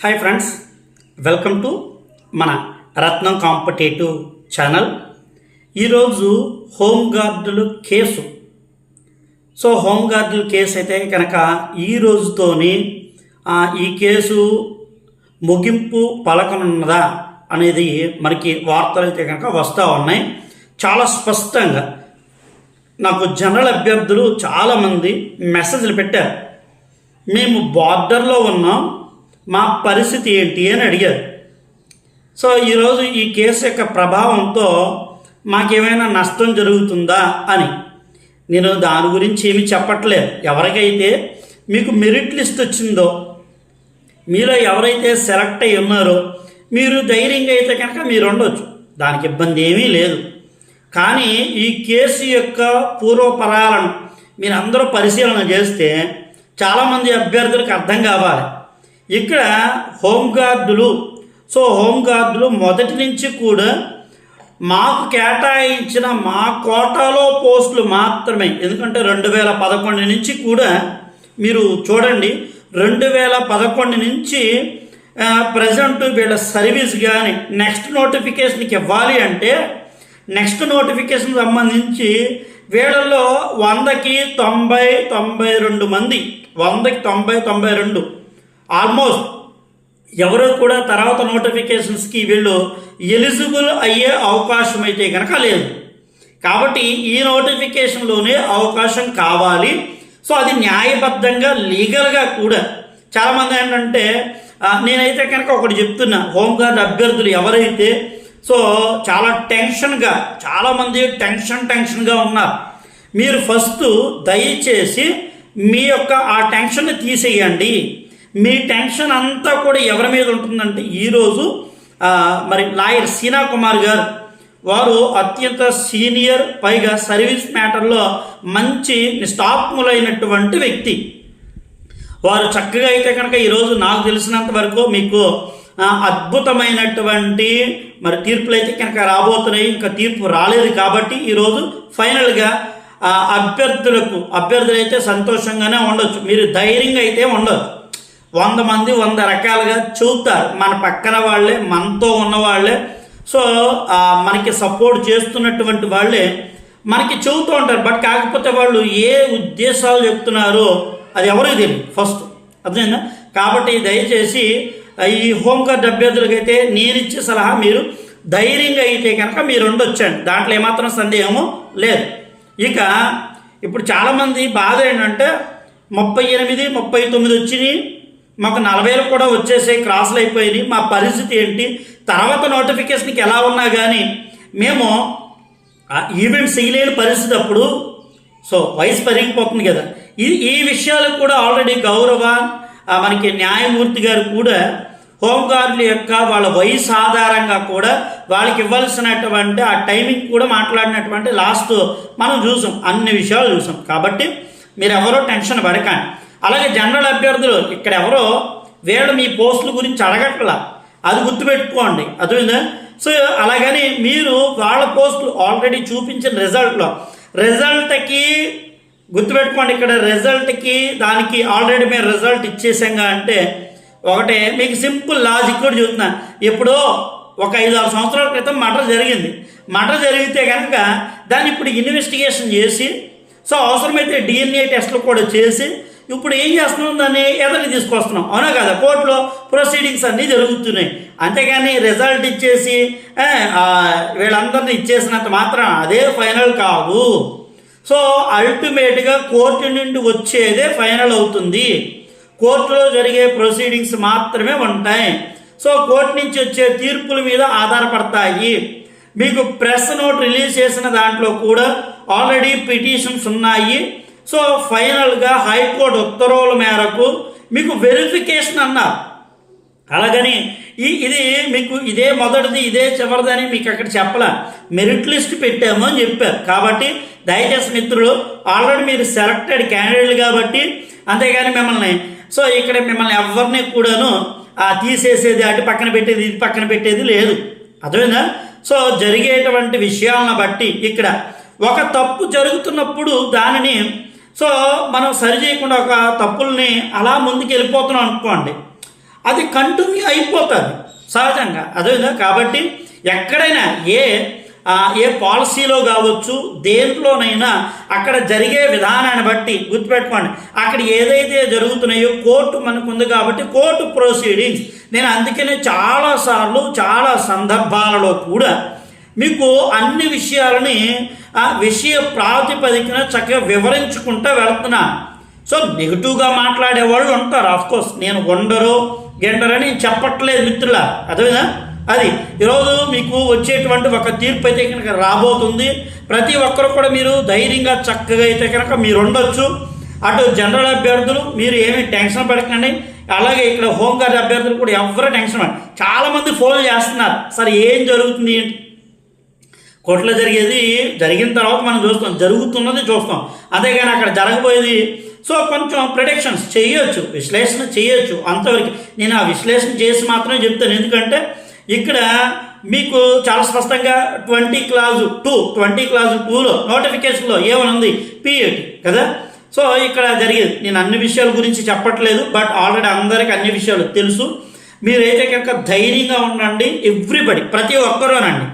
Hi friends welcome to మన Ratnam competitive channel. ఈరోజు home case. So హోంగార్డుల కేసు అయితే కనుక ఈ రోజుతోని ఈ కేసు ముగింపు పలకనున్నదా అనేది మనకి వార్తలు అయితే కనుక వస్తూ ఉన్నాయి. చాలా స్పష్టంగా నాకు జనరల్ అభ్యర్థులు చాలామంది మెసేజ్లు పెట్టారు. మేము బార్డర్లో ఉన్నాం మా పరిస్థితి ఏంటి అని అడిగారు. సో ఈరోజు ఈ కేసు యొక్క ప్రభావంతో మాకేమైనా నష్టం జరుగుతుందా అని. నేను దాని గురించి ఏమి చెప్పట్లేదు. ఎవరికైతే మీకు మెరిట్ లిస్ట్ వచ్చిందో మీలో ఎవరైతే సెలెక్ట్ అయి ఉన్నారో మీరు ధైర్యంగా అయితే కనుక మీరు ఉండొచ్చు. దానికి ఇబ్బంది ఏమీ లేదు. కానీ ఈ కేసు యొక్క పూర్వపరాలను మీరు అందరూ పరిశీలన చేస్తే చాలామంది అభ్యర్థులకు అర్థం కావాలి. ఇక్కడ హోంగార్డులు. సో హోంగార్డులు మొదటి నుంచి కూడా మాకు కేటాయించిన మా కోటాలో పోస్టులు మాత్రమే. ఎందుకంటే రెండు వేల పదకొండు నుంచి కూడా మీరు చూడండి రెండు వేల పదకొండు నుంచి ప్రజెంట్ వీళ్ళ సర్వీస్ కానీ నెక్స్ట్ నోటిఫికేషన్కి ఇవ్వాలి అంటే నెక్స్ట్ నోటిఫికేషన్ సంబంధించి వీళ్ళల్లో వందకి తొంభై తొంభై రెండు మంది. వందకి తొంభై తొంభై రెండు. ఆల్మోస్ట్ ఎవరు కూడా తర్వాత నోటిఫికేషన్స్కి వీళ్ళు ఎలిజిబుల్ అయ్యే అవకాశం అయితే కనుక లేదు. కాబట్టి ఈ నోటిఫికేషన్లోనే అవకాశం కావాలి. సో అది న్యాయబద్ధంగా లీగల్గా కూడా చాలామంది ఏంటంటే నేనైతే కనుక ఒకటి చెప్తున్నా హోంగార్డ్ అభ్యర్థులు ఎవరైతే సో చాలా టెన్షన్గా చాలామంది టెన్షన్ టెన్షన్గా ఉన్నారు. మీరు ఫస్ట్ దయచేసి మీ యొక్క ఆ టెన్షన్ తీసేయండి. మీ టెన్షన్ అంతా కూడా ఎవరి మీద ఉంటుందంటే ఈరోజు మరి లాయర్ సీనా కుమార్ గారు వారు అత్యంత సీనియర్ పైగా సర్వీస్ మ్యాటర్లో మంచి నిష్ఠాత్ములైనటువంటి వ్యక్తి. వారు చక్కగా అయితే కనుక ఈరోజు నాకు తెలిసినంత వరకు మీకు అద్భుతమైనటువంటి మరి తీర్పులు అయితే కనుక రాబోతున్నాయి. ఇంకా తీర్పు రాలేదు కాబట్టి ఈరోజు ఫైనల్గా అభ్యర్థులకు అభ్యర్థులు అయితే సంతోషంగానే ఉండొచ్చు. మీరు ధైర్యంగా అయితే ఉండొచ్చు. వంద మంది వంద రకాలుగా చూస్తారు. మన పక్కన వాళ్ళే మనతో ఉన్న వాళ్ళే. సో మనకి సపోర్ట్ చేస్తున్నటువంటి వాళ్ళే మనకి చెబుతూ ఉంటారు. బట్ కాకపోతే వాళ్ళు ఏ ఉద్దేశాలు చెప్తున్నారో అది ఎవరికి తెలియదు. ఫస్ట్ అర్థమైందా? కాబట్టి దయచేసి ఈ హోంగార్డ్ అభ్యర్థులకైతే నేను ఇచ్చే సలహా మీరు ధైర్యంగా అయితే కనుక మీరు ఉండొచ్చండి. దాంట్లో ఏమాత్రం సందేహము లేదు. ఇక ఇప్పుడు చాలామంది బాధ ఏంటంటే ముప్పై ఎనిమిది ముప్పై తొమ్మిది వచ్చినాయి. మాకు నలభైలు కూడా వచ్చేసే క్రాసులు అయిపోయినాయి. మా పరిస్థితి ఏంటి? తర్వాత నోటిఫికేషన్కి ఎలా ఉన్నా కానీ మేము ఈవెంట్ చేయలేని పరిస్థితి అప్పుడు. సో వయసు పెరిగిపోతుంది కదా. ఈ ఈ విషయాలకు కూడా ఆల్రెడీ గౌరవ మనకి న్యాయమూర్తి గారు కూడా హోంగార్డుల యొక్క వాళ్ళ వయసు ఆధారంగా కూడా వాళ్ళకి ఇవ్వాల్సినటువంటి ఆ టైమింగ్ కూడా మాట్లాడినటువంటి లాస్ట్ మనం చూసాం. అన్ని విషయాలు చూసాం. కాబట్టి మీరు ఎవరో టెన్షన్ పడకండి. అలాగే జనరల్ అభ్యర్థులు ఇక్కడ ఎవరో వీళ్ళు మీ పోస్టుల గురించి అడగట్లా. అది గుర్తుపెట్టుకోండి. అర్థమైందా? సో అలాగని మీరు వాళ్ళ పోస్టులు ఆల్రెడీ చూపించిన రిజల్ట్లో రిజల్ట్కి గుర్తుపెట్టుకోండి ఇక్కడ రిజల్ట్కి దానికి ఆల్రెడీ మేము రిజల్ట్ ఇచ్చేసాంగా అంటే ఒకటే మీకు సింపుల్ లాజిక్ కూడా చూస్తున్నాను ఎప్పుడో ఒక ఐదు ఆరు సంవత్సరాల క్రితం మటర్ జరిగింది. మటర్ జరిగితే కనుక దాన్ని ఇప్పుడు ఇన్వెస్టిగేషన్ చేసి సో అవసరమైతే డిఎన్ఏ టెస్ట్లు కూడా చేసి ఇప్పుడు ఏం చేస్తున్నాం దాన్ని ఎదరికి తీసుకొస్తున్నాం అవునా కదా? కోర్టులో ప్రొసీడింగ్స్ అన్నీ జరుగుతున్నాయి. అంతేగాని రిజల్ట్ ఇచ్చేసి వీళ్ళందరినీ ఇచ్చేసినంత మాత్రం అదే ఫైనల్ కాదు. సో అల్టిమేట్గా కోర్టు నుండి వచ్చేదే ఫైనల్ అవుతుంది. కోర్టులో జరిగే ప్రొసీడింగ్స్ మాత్రమే ఉంటాయి. సో కోర్టు నుంచి వచ్చే తీర్పుల మీద ఆధారపడతాయి. మీకు ప్రెస్ నోట్ రిలీజ్ చేసిన దాంట్లో కూడా ఆల్రెడీ పిటిషన్స్ ఉన్నాయి. సో ఫైనల్గా హైకోర్టు ఉత్తర్వుల మేరకు మీకు వెరిఫికేషన్ అన్నారు. అలాగని ఈ ఇది మీకు ఇదే మొదటిది ఇదే చివరిదని మీకు అక్కడ చెప్పలే. మెరిట్ లిస్ట్ పెట్టాము అని చెప్పారు. కాబట్టి దయచేసి మిత్రులు ఆల్రెడీ మీరు సెలెక్టెడ్ క్యాండిడేట్ కాబట్టి అంతేగాని మిమ్మల్ని సో ఇక్కడ మిమ్మల్ని ఎవరిని కూడాను తీసేసేది అటు పక్కన పెట్టేది ఇది పక్కన పెట్టేది లేదు. అర్థమైందా? సో జరిగేటువంటి విషయాలను బట్టి ఇక్కడ ఒక తప్పు జరుగుతున్నప్పుడు దానిని సో మనం సరి చేయకుండా ఒక తప్పుల్ని అలా ముందుకు వెళ్ళిపోతున్నాం అనుకోండి అది కంటిన్యూ అయిపోతుంది సహజంగా. అదేవిధంగా కాబట్టి ఎక్కడైనా ఏ ఏ పాలసీలో కావచ్చు దేంట్లోనైనా అక్కడ జరిగే విధానాన్ని బట్టి గుర్తుపెట్టుకోండి. అక్కడ ఏదైతే జరుగుతున్నాయో కోర్టు మనకు ఉంది కాబట్టి కోర్టు ప్రొసీడింగ్స్ నేను అందుకనే చాలాసార్లు చాలా సందర్భాలలో కూడా మీకు అన్ని విషయాలని ఆ విషయ ప్రాతిపదికన చక్కగా వివరించుకుంటూ వెళ్తున్నా. సో నెగిటివ్గా మాట్లాడే వాళ్ళు ఉంటారు ఆఫ్ కోర్స్ నేను వండరు గెండరని చెప్పట్లేదు మిత్రుల. అదేవిధా అది. ఈరోజు మీకు వచ్చేటువంటి ఒక తీర్పు అయితే కనుక రాబోతుంది. ప్రతి ఒక్కరు కూడా మీరు ధైర్యంగా చక్కగా అయితే కనుక మీరు ఉండొచ్చు. అటు జనరల్ అభ్యర్థులు మీరు ఏమీ టెన్షన్ పడకండి. అలాగే ఇక్కడ హోంగార్డ్ అభ్యర్థులు కూడా ఎవరు టెన్షన్ పడ చాలామంది ఫోన్ చేస్తున్నారు. సరే ఏం జరుగుతుంది ఏంటి? కోర్టులో జరిగేది జరిగిన తర్వాత మనం చూస్తాం జరుగుతున్నది చూస్తాం. అంతేగాని అక్కడ జరగబోయేది సో కొంచెం ప్రొడక్షన్స్ చేయొచ్చు విశ్లేషణ చేయొచ్చు అంతవరకు. నేను ఆ విశ్లేషణ చేసి మాత్రమే చెప్తాను. ఎందుకంటే ఇక్కడ మీకు చాలా స్పష్టంగా twenty clause two twenty clause టూలో నోటిఫికేషన్లో ఏమనుంది? ఉంది పిఎడ్ కదా? సో ఇక్కడ జరిగేది. నేను అన్ని విషయాల గురించి చెప్పట్లేదు బట్ ఆల్రెడీ అందరికీ అన్ని విషయాలు తెలుసు. మీరైతే కనుక ధైర్యంగా ఉండండి ఎవ్రీబడి ప్రతి ఒక్కరూనండి.